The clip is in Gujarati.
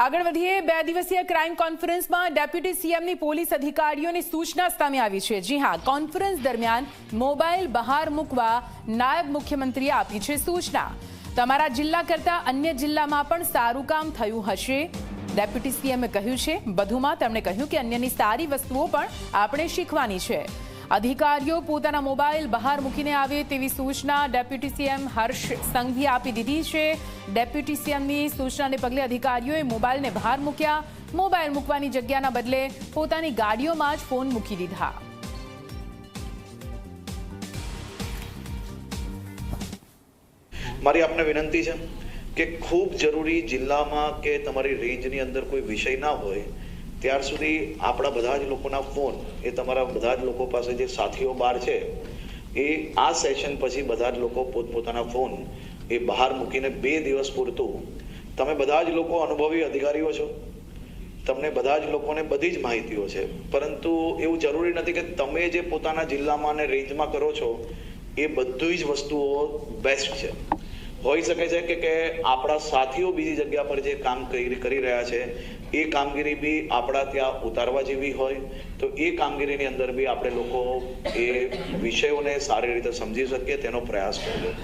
આગળ વધીએ, બે દિવસીય ક્રાઇમ કોન્ફરન્સમાં ડેપ્યુટી સીએમની પોલીસ અધિકારીઓની સૂચના સામે આવી છે. જી હા કોન્ફરન્સ દરમિયાન મોબાઈલ બહાર મૂકવા નાયબ મુખ્યમંત્રીએ આપી છે સૂચના. તમારા જિલ્લા કરતાં અન્ય જિલ્લામાં પણ સારું કામ થયું હશે. ડેપ્યુટી સીએમે કહ્યું છે વધુમાં તેમણે કહ્યું કે અન્યની સારી વસ્તુઓ પણ આપણે શીખવાની છે. અધિકારીઓ પોતાના મોબાઈલ બહાર મૂકીને આવે તેવી સૂચના ડેપ્યુટી સીએમ હર્ષ સંઘવીએ આપી દીધી છે. ડેપ્યુટી સીએમની સૂચનાને પગલે અધિકારીઓએ મોબાઈલને બહાર મૂક્યા. મોબાઈલ મૂકવાની જગ્યાના બદલે પોતાની ગાડીઓમાં જ ફોન મૂકી દીધા. મારી આપને વિનંતી છે કે ખૂબ જરૂરી જિલ્લામાં કે તમારી રેન્જની અંદર કોઈ વિષય ના હોય ત્યાર સુધી આપણા બધા જ લોકોના ફોન એ તમારા બધા જ લોકો પાસે જે સાથીઓ બહાર છે, એ આ સેશન પછી બધા જ લોકો પોતપોતાના ફોન એ બહાર મૂકીને બે દિવસ પૂરતું તમે બધા જ લોકો અનુભવી અધિકારીઓ છો. તમને બધા જ લોકોને બધી જ માહિતીઓ છે. પરંતુ એવું જરૂરી નથી કે તમે જે પોતાના જિલ્લામાં અને રેન્જમાં કરો છો, એ બધી જ વસ્તુઓ બેસ્ટ છે. હોઈ શકે છે કે કે આપણા સાથીઓ બીજી જગ્યા પર જે કામ કરી રહ્યા છે, એ કામગીરી બી આપણા ત્યાં ઉતારવા જેવી હોય, તો એ કામગીરીની અંદર બી આપણે લોકો એ વિષયોને સારી રીતે સમજી શકીએ તેનો પ્રયાસ કરવો